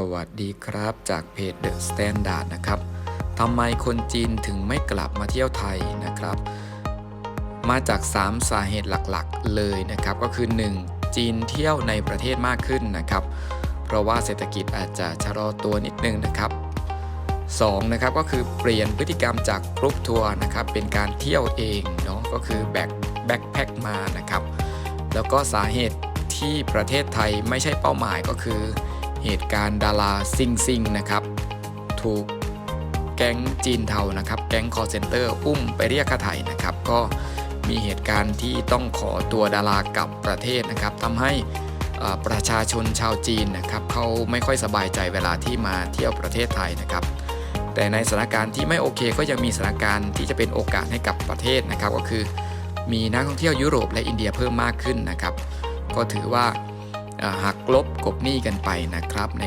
สวัสดีครับจากเพจ The Standard นะครับทำไมคนจีนถึงไม่กลับมาเที่ยวไทยนะครับ มาจาก 3 สาเหตุหลักๆ เลยนะครับ ก็คือ 1. จีนเที่ยวในประเทศมากขึ้นนะครับ เพราะว่าเศรษฐกิจอาจจะชะลอตัวนิดนึงนะครับ 2. นะครับก็คือเปลี่ยนพฤติกรรมจากกรุ๊ปทัวร์นะครับเป็นการเที่ยวเองเนาะก็คือแบ็คแบ็คแพ็คมานะครับ แล้วก็สาเหตุที่ประเทศไทยไม่ใช่เป้าหมายก็คือ เหตุการณ์ดาราซิงซิงนะครับ ถูกแก๊งจีนเทานะครับ แก๊งคอร์เซนเตอร์อุ้มไปเรียกค่าไถ่นะครับ ก็มีเหตุการณ์ที่ต้องขอตัวดารากลับประเทศนะครับทำให้ประชาชนชาวจีนนะครับเขาไม่ค่อยสบายใจเวลาที่มาเที่ยวประเทศไทยนะครับ แต่ในสถานการณ์ที่ไม่โอเคก็ยังมีสถานการณ์ที่จะเป็นโอกาสให้กับประเทศนะครับ ก็คือมีนักท่องเที่ยวยุโรปและอินเดียเพิ่มมากขึ้นนะครับ ก็ถือว่า หักลบกบหนี้กันไปนะครับใน